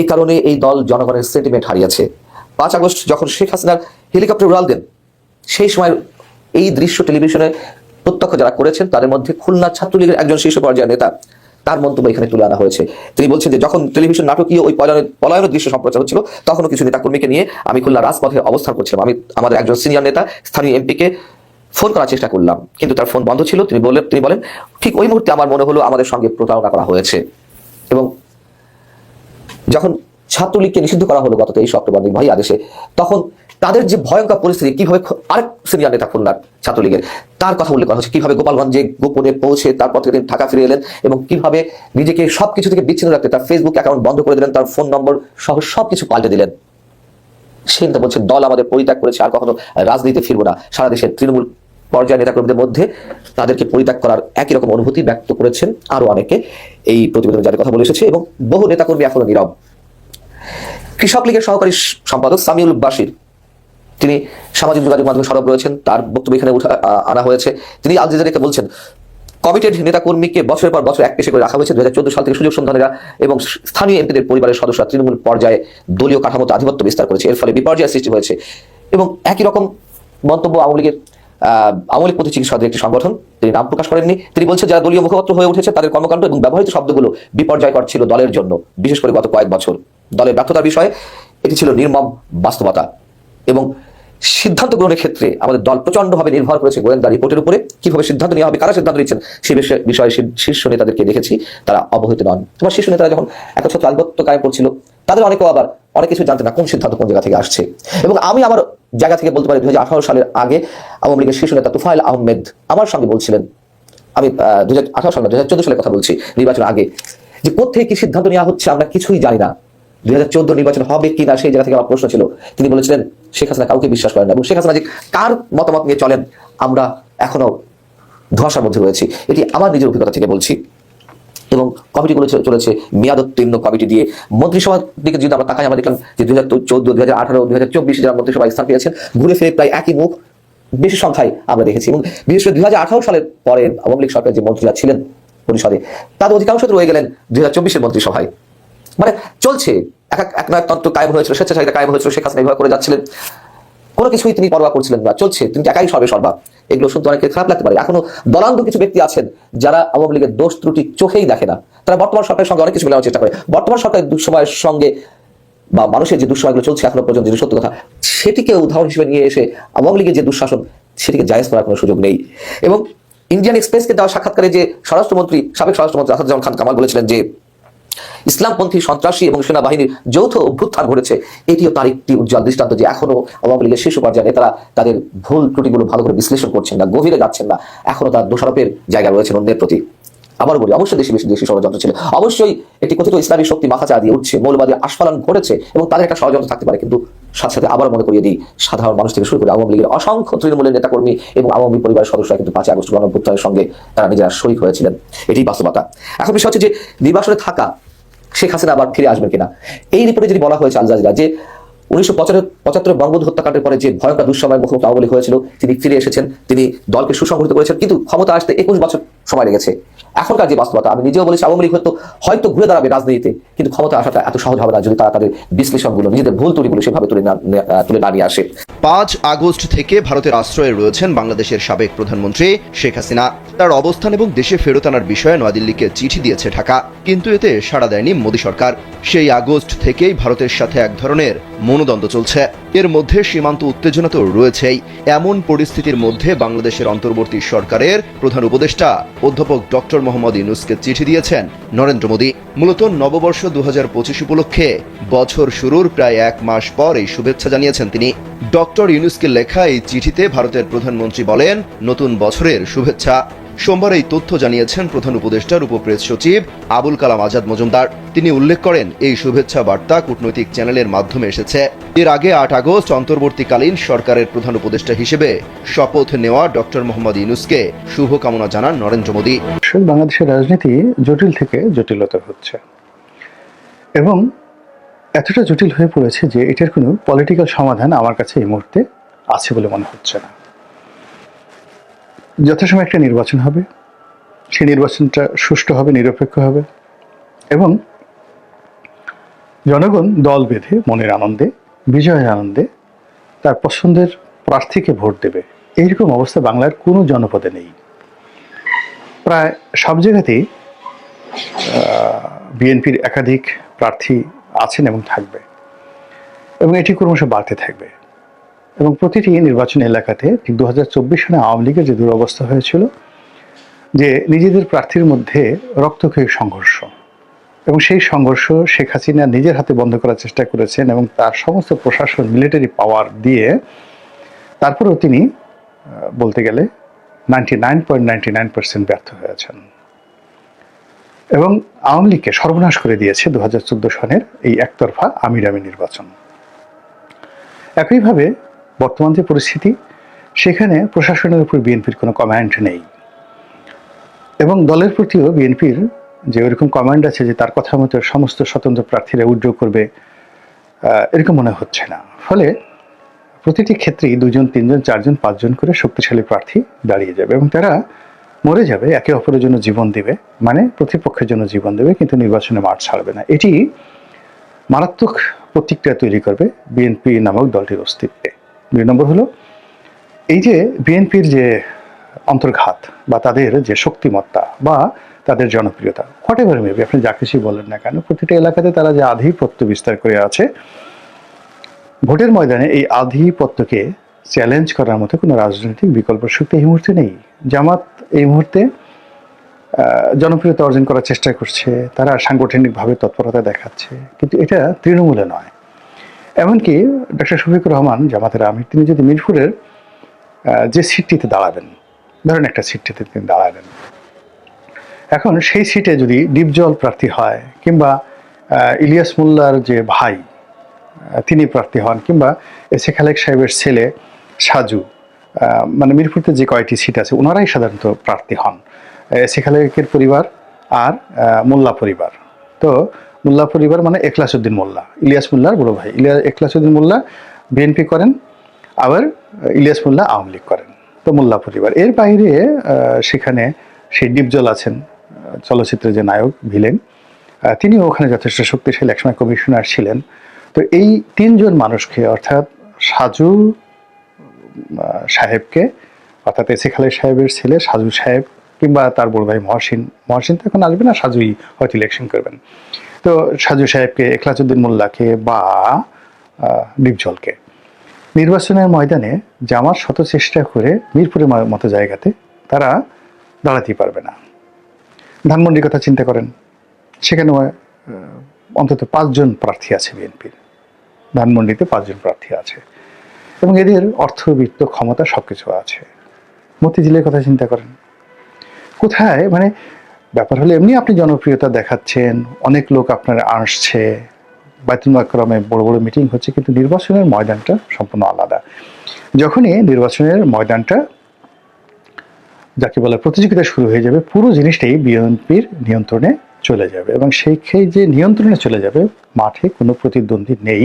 এই কারণে এই দল জনগণের সেন্টিমেন্ট হারিয়েছে। পাঁচ আগস্ট যখন শেখ হাসিনার হেলিকপ্টার উড়াল দেন, সেই সময় এই দৃশ্য টেলিভিশনে প্রত্যক্ষ যারা করেছেন, তাদের মধ্যে খুলনা ছাত্রলীগের একজন শীর্ষ পর্যায়ের নেতা তার মন্তব্য এখানে তুলে আনা হয়েছে। তিনি বলছেন যে, যখন টেলিভিশন নাটকীয় ওই পলায়নের পলায়নের দৃশ্য সম্প্রচার হচ্ছিল তখনও কিছু নেতাকর্মীকে নিয়ে আমি খুলনা রাজপথে অবস্থান করছিলাম। আমি আমাদের একজন সিনিয়র নেতা, স্থানীয় এমপিকে ফোন করার চেষ্টা করলাম। কিন্তু তার ফোন বন্ধ ছিল। তিনি বললেন তিনি বলেন, ঠিক ওই মুহূর্তে আমার মনে হলো আমাদের সঙ্গে প্রতারণা করা হয়েছে। এবং যখন ছাত্রলীগকে নিষিদ্ধ করা হলো গত তেইশ অক্টোবর নির্বাহী আদেশে। তখন তাদের যে ভয়ঙ্কর পরিস্থিতি, কীভাবে আরেক সিনিয়র নেতা খুলনার ছাত্রলীগের, তার কথা উল্লেখ করা হচ্ছে। কীভাবে গোপালগঞ্জে গোপনে পৌঁছে তারপর থেকে তিনি ঢাকা ফিরে এলেন এবং কীভাবে নিজেকে সবকিছু থেকে বিচ্ছিন্ন রাখতে তার ফেসবুক অ্যাকাউন্ট বন্ধ করে দিলেন, তার ফোন নম্বর সহ সবকিছু পাল্টে দিলেন। সে নেতা বলছেন দল আমাদের পরিত্যাগ করেছে, আর কখনো রাজনীতিতে ফিরবো না। সারা দেশের তৃণমূল পর্যায়ের নেতাকর্মীদের মধ্যে তাদেরকে পরিত্যাগ করার একই রকম অনুভূতি ব্যক্ত করেছেন আরও অনেকে। এই প্রতিবেদনে যাদের কথা বলে এসেছে এবং বহু নেতাকর্মী এখনও নীরব। কৃষক লীগের সহকারী সম্পাদক সামিউল বাশির। তিনি সামাজিক যোগাযোগ মাধ্যমে সরব রয়েছেন, তার বক্তব্য এখানে আনা হয়েছে। তিনি আল জাজিরাকে বলছেন, কমিটেড নেতাকর্মীকে বছরের পর বছর এক পেশে করে রাখা হয়েছে। দু হাজার চোদ্দ সাল থেকে সুযোগ সন্ধানীরা এবং স্থানীয় এমপিদের পরিবারের সদস্যরা তৃণমূল পর্যায়ে দলীয় কাঠামোতে আধিপত্য বিস্তার করেছে। এর ফলে বিপর্যয় সৃষ্টি হয়েছে। এবং একই রকম মন্তব্য আওয়ামী লীগের আওয়ামী প্রতি চিকিৎসকদের একটি সংগঠন। তিনি নাম প্রকাশ করেননি। তিনি বলছেন, যারা দলীয় মুখপাত্র হয়ে উঠেছে, তাদের কর্মকাণ্ড এবং ব্যবহৃত শব্দগুলো বিপর্যয়কর ছিল দলের জন্য, বিশেষ করে গত কয়েক বছর। দলের ব্যর্থতার বিষয়ে এটি ছিল নির্মম বাস্তবতা এবং সিদ্ধান্ত গ্রহণের ক্ষেত্রে আমাদের দল প্রচন্ডভাবে নির্ভর করেছে গোয়েন্দা রিপোর্টের উপরে। কীভাবে সিদ্ধান্ত নেওয়া হবে? কারা সিদ্ধান্ত নিচ্ছেন? সেই বিষয়ে শীর্ষ নেতাদেরকে দেখেছি। তারা অবহিত নন। তোমার শীর্ষ নেতারা যখন একচ্ছত্র আধিপত্য কায়েম করছিল, তাদের অনেকেও আবার অনেক কিছু জানতে না কোন সিদ্ধান্ত কোন জায়গা থেকে আসছে। এবং আমি আমার জায়গা থেকে বলতে পারি দুই হাজার আঠারো সালের আগে আওয়ামী লীগের শীর্ষ নেতা তুফাইল আহমেদ আমার সঙ্গে বলছিলেন, আমি দুই হাজার আঠারো সালে দুই হাজার চোদ্দ সালের কথা বলছি নির্বাচন আগে, যে কোথেকে কি সিদ্ধান্ত নেওয়া হচ্ছে আমরা কিছুই জানি না। দুই হাজার চোদ্দ নির্বাচন হবে কি না সেই জায়গা থেকে আমার প্রশ্ন ছিল। তিনি বলেছিলেন, শেখ হাসিনা কাউকে বিশ্বাস করেন না। এবং শেখ হাসিনা যে কার মতামত নিয়ে চলেন, আমরা এখনও ধোঁয়াশার মধ্যে রয়েছি। এটি আমার নিজের অভিজ্ঞতা থেকে বলছি। এবং কমিটিগুলো চলে- চলেছে মেয়াদোত্তীর্ণ কমিটি দিয়ে। মন্ত্রিসভার দিকে যদি আমরা তাকাই, আমরা দেখলাম যে দুই হাজার চোদ্দ, দুই হাজার আঠারো, দুই হাজার চব্বিশে যারা মন্ত্রিসভায় স্থান পেয়েছেন, ঘুরে ফিরে প্রায় একই মুখ, বেশি সংখ্যায় আমরা দেখেছি। এবং বিশেষ করে দুই হাজার আঠারো সালের পরে আওয়ামী লীগ সরকারের যে মন্ত্রীরা ছিলেন পরিষদে, তাদের অধিকাংশ রয়ে গেলেন দুই হাজার চব্বিশের মন্ত্রিসভায়। মানে চলছে। এক এক নায়কতন্ত্র কায়েম হয়েছিল, স্বেচ্ছাচারিতা কায়েম হয়েছিল, শেখ হাসিনা করে যাচ্ছিলেন। কোনো কিছুই তিনি পরোয়া করছিলেন না, চলছে, তিনি একাই সর্বে সর্বা। এগুলো শুনতে অনেকে খারাপ লাগতে পারে। এখনও দলান্ধ কিছু ব্যক্তি আছেন যারা আওয়ামী লীগের দোষ ত্রুটি চোখেই দেখে না। তারা বর্তমান সরকারের সঙ্গে অনেক কিছু মেলানোর চেষ্টা করে। বর্তমান সরকারের দুঃসময়ের সঙ্গে বা মানুষের যে দুঃসময়গুলো চলছে এখনও পর্যন্ত, যেটা সত্য কথা, সেটিকে উদাহরণ হিসেবে নিয়ে এসে আওয়ামী লীগের যে দুঃশাসন, সেটিকে জায়েজ করার কোনো সুযোগ নেই। এবং ইন্ডিয়ান এক্সপ্রেসকে দেওয়া সাক্ষাৎকারে যে স্বরাষ্ট্রমন্ত্রী, সাবেক স্বরাষ্ট্রমন্ত্রী আসাদুজ্জামান খান কামাল বলেছিলেন যে ইসলামপন্থী সন্ত্রাসী এবং সেনাবাহিনীর যৌথ অভ্যুত্থান ঘটেছে। এটিও তার একটি উজ্জ্বল দৃষ্টান্ত যে এখনও আওয়ামী লীগের শীর্ষ পর্যায়ে নেতারা তাদের ভুল ত্রুটিগুলো ভালো করে বিশ্লেষণ করছেন না, গভীরে যাচ্ছেন না। এখনও তার দোষারোপের জায়গা রয়েছে অন্যের প্রতি। আবার বলি, অবশ্যই দেশি বেশি দেশি ষড়যন্ত্র ছিল। অবশ্যই একটি কথিত ইসলামী শক্তি মাথা চা দিয়ে উঠছে, মৌলবাদী আস্ফালন ঘটেছে এবং তাদের একটা ষড়যন্ত্র থাকতে পারে, কিন্তু সাথে সাথে আবার মনে করিয়ে দিই, সাধারণ মানুষ থেকে শুরু করে আওয়ামী লীগের অসংখ্য তৃণমূলের নেতাকর্মী এবং আওয়ামী পরিবারের সদস্যরা কিন্তু পাঁচই আগস্ট গণঅভ্যুত্থানের সঙ্গে তারা নিজেরা শরিক হয়েছিলেন। এটি বাস্তবতা। এখন বিষয় হচ্ছে যে নির্বাসনে থাকা শেখ হাসিনা আবার ফিরে আসবেন কিনা? এই রিপোর্টে যদি বলা হয়েছে আল জাজিরা যে, উনিশশো পঁচাত্তর বঙ্গবন্ধু হত্যাকাণ্ডের পরে যে ভয়ঙ্কর দুঃসময় মুখোমুখি আওয়ামী হয়েছিল, তিনি ফিরে এসেছেন, তিনি দলকে সুসংগঠিত করেছেন, কিন্তু ক্ষমতা আসতে একুশ বছর সময় লেগেছে। এখনকার যে বাস্তবতা, আমি নিজেও বলেছি আওয়ামী লীগ হয়তো হয়তো ঘুরে দাঁড়াবে রাজনীতিতে, কিন্তু ক্ষমতা আসাটা এত সহজ হবে না যদি তারা তাদের বিশ্লেষণগুলো, নিজেদের ভুল ত্রুটিগুলো সেভাবে তুলে না তুলে নিয়ে আসে। পাঁচ আগস্ট থেকে ভারতের আশ্রয়ে রয়েছেন বাংলাদেশের সাবেক প্রধানমন্ত্রী শেখ হাসিনা। তার অবস্থান এবং দেশে ফেরত আনার বিষয়ে নয়াদিল্লিকে চিঠি দিয়েছে ঢাকা, কিন্তু এতে সাড়া দেয়নি মোদী সরকার। সেই আগস্ট থেকেই ভারতের সাথে এক ধরনের মনোদ্বন্দ্ব চলছে। এর মধ্যে সীমান্ত উত্তেজনা তো রয়েছেই। এমন পরিস্থিতির মধ্যে বাংলাদেশের অন্তর্বর্তী সরকারের প্রধান উপদেষ্টা, অধ্যাপক ডক্টর মোহাম্মদ ইউনুসকে চিঠি দিয়েছেন নরেন্দ্র মোদী। মূলত নববর্ষ দু হাজার পঁচিশ উপলক্ষে বছর শুরুর প্রায় এক মাস পর এই শুভেচ্ছা জানিয়েছেন তিনি। ডক্টর ইউনুসকে লেখা এই চিঠিতে ভারতের প্রধানমন্ত্রী বলেন, নতুন বছরের শুভেচ্ছা। সোমবার এই তথ্য জানিয়েছেন প্রধান উপদেষ্টার উপপ্রেস সচিব আবুল কালাম আজাদ মজুমদার। তিনি উল্লেখ করেন, এই শুভেচ্ছা বার্তা কূটনৈতিক চ্যানেলের মাধ্যমে এসেছে। এর আগে আট আগস্ট অন্তর্বর্তীকালীন সরকারের প্রধান উপদেষ্টা হিসেবে শপথ নেওয়া ডক্টর মোহাম্মদ ইউনুসকে শুভকামনা জানান নরেন্দ্র মোদী। বাংলাদেশের রাজনীতি জটিল থেকে জটিলতর হচ্ছে। এবং এতটা জটিল হয়ে পড়েছে যে এটার কোনো পলিটিক্যাল সমাধান আমার কাছে এই মুহূর্তে আছে বলে মনে হচ্ছে না। যথাসময় একটা নির্বাচন হবে। সেই নির্বাচনটা সুষ্ঠু হবে, নিরপেক্ষ হবে এবং জনগণ দল বেঁধে মনের আনন্দে, বিজয়ের আনন্দে তার পছন্দের প্রার্থীকে ভোট দেবে। এইরকম অবস্থা বাংলার কোনো জনপদে নেই। প্রায় সব জায়গাতেই বিএনপির একাধিক প্রার্থী আছেন এবং থাকবে এবং এটি ক্রমশ বাড়তে থাকবে। এবং প্রতিটি নির্বাচন এলাকাতে ঠিক দু হাজার চব্বিশ সালে আওয়ামী লীগের যে দুরবস্থা হয়েছিল, যে নিজেদের প্রার্থীর মধ্যে রক্তক্ষয়ী সংঘর্ষ, এবং সেই সংঘর্ষ শেখ হাসিনা নিজের হাতে বন্ধ করার চেষ্টা করেছেন এবং তার সমস্ত প্রশাসন মিলিটারি পাওয়ার দিয়ে তারপরেও তিনি বলতে গেলে ninety nine point ninety nine percent ব্যর্থ হয়েছেন। এবং আওয়ামী লীগকে সর্বনাশ করে দিয়েছে দু হাজার চোদ্দ সনের এই একতরফা আমির আমির নির্বাচন। একইভাবে বর্তমান যে পরিস্থিতি, সেখানে প্রশাসনের উপর বিএনপির কোনো কমান্ড নেই। এবং দলের প্রতিও বিএনপির যে ওইরকম কমান্ড আছে যে তার কথা মতো সমস্ত স্বতন্ত্র প্রার্থীরা উইড্র করবে এরকম মনে হচ্ছে না। ফলে প্রতিটি ক্ষেত্রেই দুজন, তিনজন, চারজন, পাঁচজন করে শক্তিশালী প্রার্থী দাঁড়িয়ে যাবে এবং তারা মরে যাবে, একে অপরের জন্য জীবন দেবে। মানে প্রতিপক্ষের জন্য জীবন দেবে, কিন্তু নির্বাচনে মাঠ ছাড়বে না। এটি মারাত্মক প্রতিক্রিয়া তৈরি করবে বিএনপি নামক দলটির অস্তিত্বে। দুই নম্বর হলো, এই যে বিএনপির যে অন্তর্ঘাত বা তাদের যে শক্তিমত্তা বা তাদের জনপ্রিয়তা হোয়াট এভার মেবি আপনি যা কিছুই বলেন না কেন, প্রতিটা এলাকাতে তারা যে আধিপত্য বিস্তার করে আছে, ভোটের ময়দানে এই আধিপত্যকে চ্যালেঞ্জ করার মতো কোনো রাজনৈতিক বিকল্প শক্তি এই মুহূর্তে নেই। জামাত এই মুহূর্তে জনপ্রিয়তা অর্জন করার চেষ্টা করছে, তারা সাংগঠনিকভাবে তৎপরতা দেখাচ্ছে, কিন্তু এটা তৃণমূলে নয়। এমনকি ডক্টর শফিকুর রহমান, জামাতের আমির, তিনি যদি মিরপুরের যে সিটটিতে দাঁড়াবেন, ধরেন একটা সিটটিতে তিনি দাঁড়াবেন, এখন সেই সিটে যদি ডিপজল প্রার্থী হয়, কিংবা ইলিয়াস মোল্লার যে ভাই তিনি প্রার্থী হন, কিংবা এস খালেক সাহেবের ছেলে সাজু মানে মিরপুরতে যে কয়টি সিট আছে, ওনারাই সাধারণত প্রার্থী হন এস খালেকের পরিবার আর মোল্লা পরিবার। তো মোল্লা পরিবার মানে এখলাসউদ্দিন মোল্লা, ইলিয়াস মোল্লার বড় ভাই। ইলিয়াস এখলাসউদ্দিন মোল্লা বিএনপি করেন, আবার ইলিয়াস মোল্লা আওয়ামী লীগ করেন। তো মোল্লা পরিবার। এর বাইরে সেখানে সেই ডিপজল আছেন চলচ্চিত্রের যে নায়ক, ভিলেন তিনি ওখানে যথেষ্ট শক্তিশালী, একসময় কমিশনার ছিলেন। তো এই তিনজন মানুষকে, অর্থাৎ সাজু সাহেবকে, অর্থাৎ এসে খালেদ সাহেবের ছেলে সাজু সাহেব, কিংবা তার বড় ভাই মহসিন মহসিন তো এখন আসবে না, সাজুই হয়তো ইলেকশন করবেন। তো সাজু সাহেবকে এখলাসুদ্দিন মোল্লাকে বা ডিপজলকে। নির্বাচনের ময়দানে জামাত শত চেষ্টা করে মিরপুরের মতো জায়গাতে তারা দাঁড়াতেই পারবে না। ধানমন্ডির কথা চিন্তা করেন। সেখানে অন্তত পাঁচজন প্রার্থী আছে বিএনপির। ধানমন্ডিতে পাঁচজন প্রার্থী আছে। এবং এদের অর্থবিত্ত ক্ষমতা সবকিছু আছে। মতিঝিলের কথা চিন্তা করেন। কোথায়? মানে ব্যাপার হলো, এমনি আপনি জনপ্রিয়তা দেখাচ্ছেন, অনেক লোক আপনার আসছে। বাইতুল মাকরমে বড় বড় মিটিং হচ্ছে, কিন্তু নির্বাচনের ময়দানটা সম্পূর্ণ আলাদা। যখনই নির্বাচনের ময়দানটা যাকে বলে প্রতিযোগিতা শুরু হয়ে যাবে, পুরো জিনিসটাই বিএনপির নিয়ন্ত্রণে চলে যাবে এবং সেই খেয়ে যে নিয়ন্ত্রণে চলে যাবে, মাঠে কোনো প্রতিদ্বন্দ্বী নেই।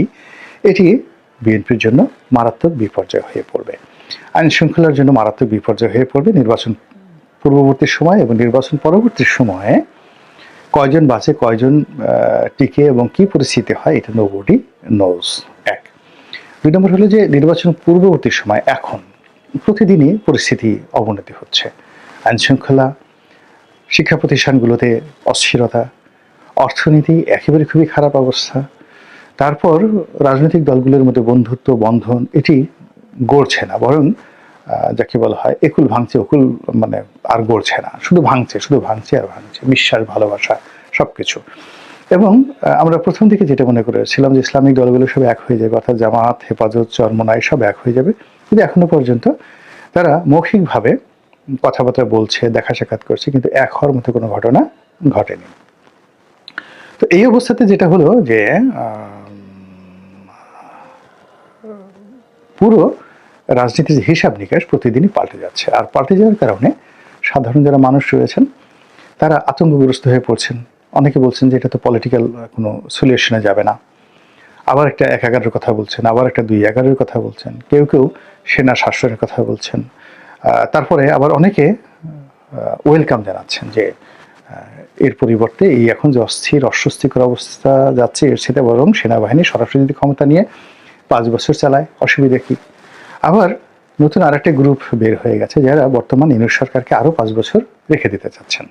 এটি বিএনপির জন্য মারাত্মক বিপর্যয় হয়ে পড়বে। আইন শৃঙ্খলার জন্য মারাত্মক বিপর্যয় হয়ে পড়বে। নির্বাচন পূর্ববর্তী সময় এবং নির্বাচন পরবর্তী সময়ে কয়জন বাঁচে কয়জন টিকে এবং কি পরিস্থিতি হয়, এটা নোবডি নোজ এক। দুই নম্বর হলো যে নির্বাচন পূর্ববর্তী সময় এখন প্রতিদিনই পরিস্থিতি অবনতি হচ্ছে। আইন শৃঙ্খলা শিক্ষা প্রতিষ্ঠানগুলোতে অস্থিরতা, অর্থনীতি একেবারে খুবই খারাপ অবস্থা। তারপর রাজনৈতিক দলগুলোর মধ্যে বন্ধুত্ব, বন্ধন, এটি গড়ছে না, বরং যাকে বলা হয় একুল ভাঙছে, অকুল মানে আর গড়ছে না। শুধু ভাঙছে শুধু ভাঙছে আর ভাঙছে। বিশ্বাস, ভালোবাসা সব কিছু এবং আমরা প্রথম দিকে যেটা মনে করেছিলাম যে ইসলামিক দলগুলো সব এক হয়ে যাবে, অর্থাৎ জামাত, হেফাজত, চরমনাই সব এক হয়ে যাবে। কিন্তু এখনও পর্যন্ত তারা মৌখিকভাবে কথাবার্তা বলছে, দেখা সাক্ষাৎ করছে, কিন্তু এক হওয়ার মতো কোনো ঘটনা ঘটেনি। তো এই অবস্থাতে যেটা হলো যে পুরো রাজনীতির যে হিসাব নিকাশ প্রতিদিনই পাল্টে যাচ্ছে। আর পাল্টে যাওয়ার কারণে সাধারণ যারা মানুষ রয়েছেন, তারা আতঙ্কগ্রস্ত হয়ে পড়ছেন। অনেকে বলছেন যে এটা তো পলিটিক্যাল কোনো সলিউশনে যাবে না। আবার একটা এক এগারোর কথা বলছেন, আবার একটা দুই এগারোর কথা বলছেন, কেউ কেউ সেনা শাসনের কথা বলছেন। তারপরে আবার অনেকে ওয়েলকাম জানাচ্ছেন যে এর পরিবর্তে এই এখন যে অস্থির, অস্বস্তিকর অবস্থা যাচ্ছে, এর সাথে বরং সেনাবাহিনী সরাসরি যদি ক্ষমতা নিয়ে পাঁচ বছর চালায়, অসুবিধা কি? আবার নতুন আরেকটা গ্রুপ বের হয়ে গেছে যারা বর্তমান ইউনিট সরকারকে আরও পাঁচ বছর রেখে দিতে চাচ্ছেন।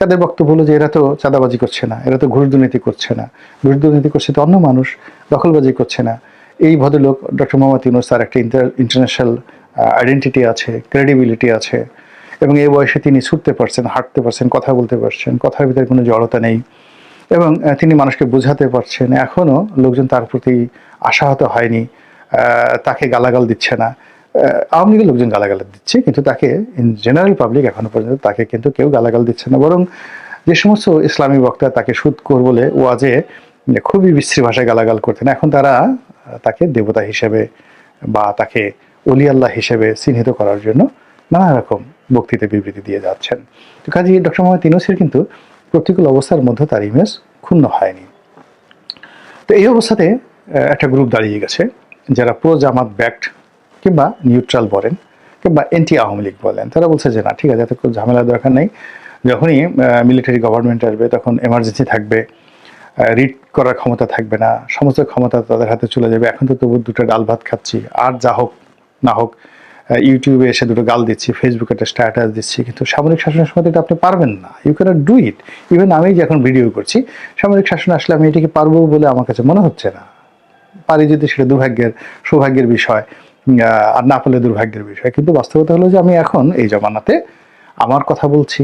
তাদের বক্তব্য হলো যে এরা তো চাঁদাবাজি করছে না, এরা তো ঘুষ দুর্নীতি করছে না। ঘুষ দুর্নীতি করছে তো অন্য মানুষ, দখলবাজি করছে না। এই ভদ্রলোক ডক্টর মোহাম্মদ ইউনুস, তার একটা ইন্টার ইন্টারন্যাশনাল আইডেন্টিটি আছে ক্রেডিবিলিটি আছে এবং এই বয়সে তিনি ছুটতে পারছেন, হাঁটতে পারছেন, কথা বলতে পারছেন, কথার ভিতরে কোনো জড়তা নেই এবং তিনি মানুষকে বোঝাতে পারছেন। এখনও লোকজন তার প্রতি আশাহত হয়নি। তাকে গালাগাল দিচ্ছে না। আওয়ামী লীগের লোকজন গালাগাল দিচ্ছে, কিন্তু তাকে ইন জেনারেল পাবলিক এখনও পর্যন্ত তাকে কিন্তু কেউ গালাগাল দিচ্ছে না। বরং যে সমস্ত ইসলামী বক্তা তাকে সুদকর বলে ওয়াজে খুবই বিশ্রী ভাষায় গালাগাল করতেন, এখন তারা তাকে দেবতা হিসেবে বা তাকে অলি আল্লাহ হিসেবে চিহ্নিত করার জন্য নানা রকম বক্তৃতা বিবৃতি দিয়ে যাচ্ছেন। তো কাজী ডক্টর মোহাম্মদ ইউনুসের কিন্তু প্রতিকূল অবস্থার মধ্যে তার ইমেজ ক্ষুণ্ণ হয়নি। তো এই অবস্থাতে একটা গ্রুপ দাঁড়িয়ে গেছে। যারা প্রো জামাত ব্যাক্ট কিংবা নিউট্রাল বলেন কিংবা এন্টি আওয়ামী লীগ বলেন, তারা বলছে যে না, ঠিক আছে, এত কোনো ঝামেলার দরকার নেই। যখনই মিলিটারি গভর্নমেন্ট আসবে, তখন এমার্জেন্সি থাকবে রিড করার ক্ষমতা থাকবে না, সমস্ত ক্ষমতা তাদের হাতে চলে যাবে। এখন তো তবু দুটো ডাল ভাত খাচ্ছি, আর যা হোক, না হোক ইউটিউবে এসে দুটো গাল দিচ্ছি ফেসবুকে একটা স্ট্যাটাস দিচ্ছি, কিন্তু সামরিক শাসনের সময় এটা আপনি পারবেন না। You can do it even আমি যে এখন ভিডিও করছি, সামরিক শাসন আসলে আমি এটাকে পারব বলে আমার কাছে মনে হচ্ছে না। পারি যদি সেটা দুর্ভাগ্যের সৌভাগ্যের বিষয় আর না পেলে দুর্ভাগ্যের বিষয়। কিন্তু বাস্তবতা হলো যে আমি এখন এই জমানাতে আমার কথা বলছি।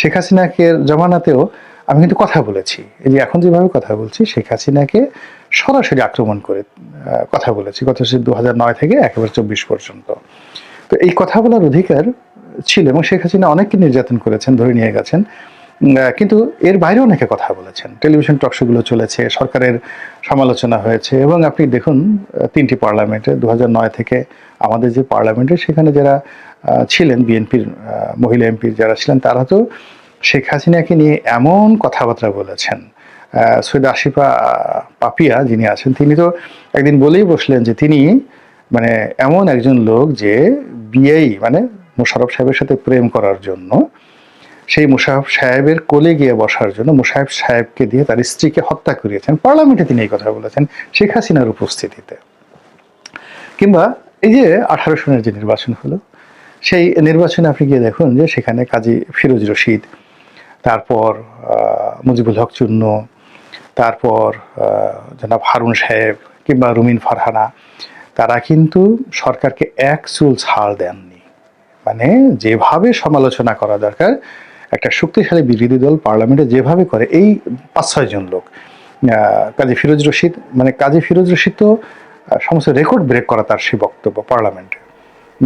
শেখ হাসিনাকে জমানাতেও আমি কিন্তু কথা বলেছি। এই যে এখন যেভাবে কথা বলছি, শেখ হাসিনাকে সরাসরি আক্রমণ করে কথা বলেছি গত সে দু নয় থেকে একেবারে চব্বিশ পর্যন্ত। তো এই কথা বলার অধিকার ছিল এবং শেখ হাসিনা অনেককে নির্যাতন করেছেন, ধরে নিয়ে গেছেন। কিন্তু এর বাইরে অনেকে কথা বলেছেন। টেলিভিশন টকশোগুলো চলেছে, সরকারের সমালোচনা হয়েছে এবং আপনি দেখুন তিনটি পার্লামেন্টে দু নয় থেকে আমাদের যে পার্লামেন্টে সেখানে যারা ছিলেন বিএনপির মহিলা এমপির যারা ছিলেন, তারা তো শেখ হাসিনাকে নিয়ে এমন কথাবার্তা বলেছেন। সৈয়দ আশিফা পাপিয়া যিনি আছেন, তিনি তো একদিন বলেই বসলেন যে তিনি মানে এমন একজন লোক যে বিয়েই মানে মোশারফ সাহেবের সাথে প্রেম করার জন্য সেই মুশারফ সাহেবের কোলে গিয়ে বসার জন্য মুশারফ সাহেবকে দিয়ে তার স্ত্রীকে হত্যা করিয়েছেন। পার্লামেন্টে তিনি এই কথা বলেছেন, শেখ হাসিনার উপস্থিতিতে। কিংবা এই যে আঠারো সনের যে নির্বাচন হলো, সেই নির্বাচনে আপনি গিয়ে দেখুন যে সেখানে কাজী ফিরোজ রশিদ, তারপর মুজিবুল হক চূর্ণ, তারপর জনাব হারুন সাহেব কিংবা রুমিন ফারহানা, তারা কিন্তু সরকারকে এক চুল ছাড় দেননি। মানে যেভাবে সমালোচনা করা দরকার একটা শক্তিশালী বিরোধী দল পার্লামেন্টে যেভাবে করে, এই পাঁচ ছয় জন লোক। কাজী ফিরোজ রশিদ মানে কাজী ফিরোজ রশিদ তো সমস্ত রেকর্ড ব্রেক করা তার সেই বক্তব্য পার্লামেন্টে।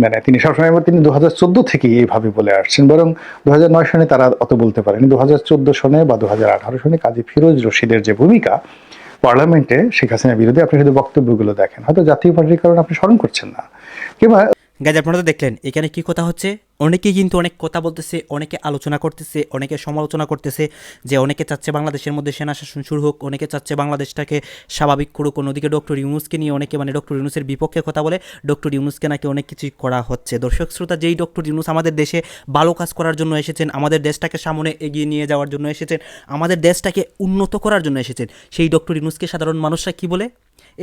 মানে তিনি সবসময় তিনি দু হাজার চোদ্দ থেকেই এইভাবে বলে আসছেন, বরং দু হাজার নয় সনে তারা অত বলতে পারেনি। দু হাজার চোদ্দ সনে বা দু হাজার আঠারো সনে কাজী ফিরোজ রশিদের যে ভূমিকা, পার্লামেন্টে শেখ হাসিনার বিরুদ্ধে আপনি শুধু বক্তব্যগুলো দেখেন। হয়তো জাতীয় পার্টির কারণে আপনি স্মরণ করছেন না। কিংবা গাইজ, আপনারা দেখলেন, এখানে কি কথা হচ্ছে? অনেকেই কিন্তু অনেক কথা বলতেছে, অনেকে আলোচনা করতেছে, অনেকে সমালোচনা করতেছে যে অনেকে চাচ্ছে বাংলাদেশের মধ্যে সেনা শাসন শুরু হোক, অনেকে চাচ্ছে বাংলাদেশটাকে স্বাভাবিক করুক, অন্যদিকে ডক্টর ইউনুসকে নিয়ে অনেকে মানে ডক্টর ইউনুসের বিপক্ষে কথা বলে, ডক্টর ইউনুসকে নাকি অনেক কিছুই করা হচ্ছে। দর্শক শ্রোতা, যেই ডক্টর ইউনুস আমাদের দেশে ভালো কাজ করার জন্য এসেছেন, আমাদের দেশটাকে সামনে এগিয়ে নিয়ে যাওয়ার জন্য এসেছেন, আমাদের দেশটাকে উন্নত করার জন্য এসেছেন, সেই ডক্টর ইউনুসকে সাধারণ মানুষরা কি বলে?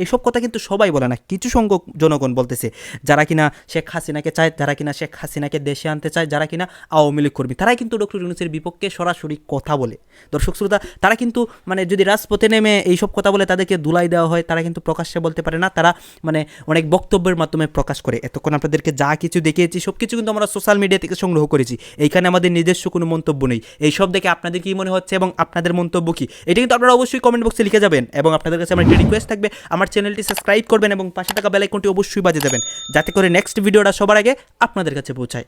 এইসব কথা কিন্তু সবাই বলে না, কিছু সংখ্যক জনগণ বলতেছে, যারা কিনা শেখ হাসিনাকে চায়, যারা কিনা শেখ হাসিনাকে দেশে আনতে চায়, যারা কিনা আওয়ামী লীগ কর্মী, তারাই কিন্তু ডক্টর ইউনুসের বিপক্ষে সরাসরি কথা বলে। দর্শক শ্রোতা, তারা কিন্তু মানে যদি রাজপথে নেমে এইসব কথা বলে তাদেরকে দুলাই দেওয়া হয়, তারা কিন্তু প্রকাশ্যে বলতে পারে না, তারা মানে অনেক বক্তব্যের মাধ্যমে প্রকাশ করে। এতক্ষণ আপনাদেরকে যা কিছু দেখিয়েছি সব কিছু কিন্তু আমরা সোশ্যাল মিডিয়া থেকে সংগ্রহ করেছি। এইখানে আমাদের নিজস্ব কোনো মন্তব্য নেই। এইসব দেখে আপনাদের কী মনে হচ্ছে এবং আপনাদের মন্তব্য কী? এটা কিন্তু আপনারা অবশ্যই কমেন্ট বক্সে লিখে যাবেন এবং আপনাদের কাছে আমার একটা রিকোয়েস্ট থাকবে, আমার চ্যানেলটি সাবস্ক্রাইব করবেন এবং পাশে থাকা বেলাইকনটি অবশ্যই বাজে দেবেন, যাতে করে নেক্সট ভিডিওটা সবার আগে আপনাদের কাছে পৌঁছায়।